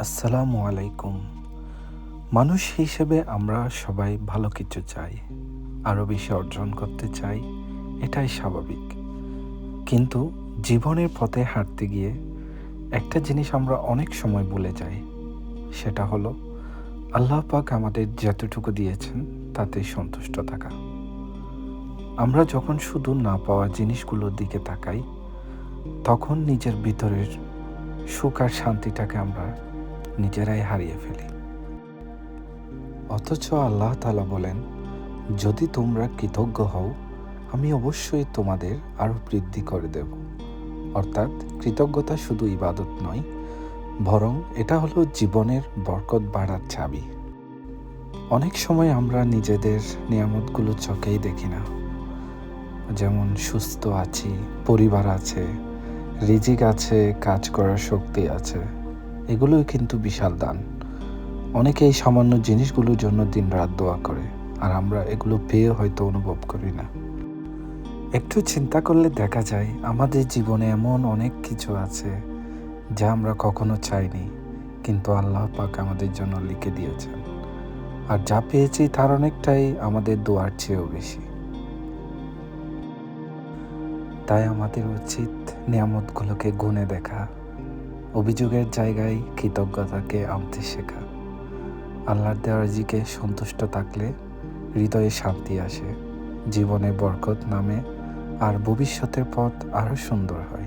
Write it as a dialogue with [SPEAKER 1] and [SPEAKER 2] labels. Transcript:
[SPEAKER 1] আসসালামু আলাইকুম। মানুষ হিসেবে আমরা সবাই ভালো কিছু চাই, আরও বেশি অর্জন করতে চাই, এটাই স্বাভাবিক। কিন্তু জীবনের পথে হাঁটতে গিয়ে একটা জিনিস আমরা অনেক সময় ভুলে যাই, সেটা হলো আল্লাহ পাক আমাদের যতটুকু দিয়েছেন তাতে সন্তুষ্ট থাকা। আমরা যখন শুধু না পাওয়া জিনিসগুলোর দিকে তাকাই, তখন নিজের ভিতরের সুখ আর শান্তিটাকে আমরা নিজেরাই হারিয়ে ফেলি। অথচ আল্লাহ তালা বলেন, যদি তোমরা কৃতজ্ঞ হও, আমি অবশ্যই তোমাদের আরও বৃদ্ধি করে দেব। অর্থাৎ কৃতজ্ঞতা শুধু ইবাদত নয়, বরং এটা হলো জীবনের বরকত বাড়ার চাবি। অনেক সময় আমরা নিজেদের নিয়ামতগুলো চোখেই দেখি না। যেমন সুস্থ আছি, পরিবার আছে, রিজিক আছে, কাজ করার শক্তি আছে। এগুলোই কিন্তু বিশাল দান। অনেকে এই সামান্য জিনিসগুলোর জন্য দিন রাত দোয়া করে, আর আমরা এগুলো পেয়ে হয়তো অনুভব করি না। একটু চিন্তা করলে দেখা যায়, আমাদের জীবনে এমন অনেক কিছু আছে যা আমরা কখনো চাইনি, কিন্তু আল্লাহ পাক আমাদের জন্য লিখে দিয়েছেন। আর যা পেয়েছি তার অনেকটাই আমাদের দোয়ার চেয়েও বেশি। তাই আমাদের উচিত নিয়ামতগুলোকে গুণে দেখা অভিযোগের জায়গায় কৃতজ্ঞতাকে আনতে শেখা। আল্লাহর দেওয়ারজিকে সন্তুষ্ট থাকলে হৃদয়ে শান্তি আসে। জীবনে বরকত নামে আর ভবিষ্যতের পথ আরও সুন্দর হয়।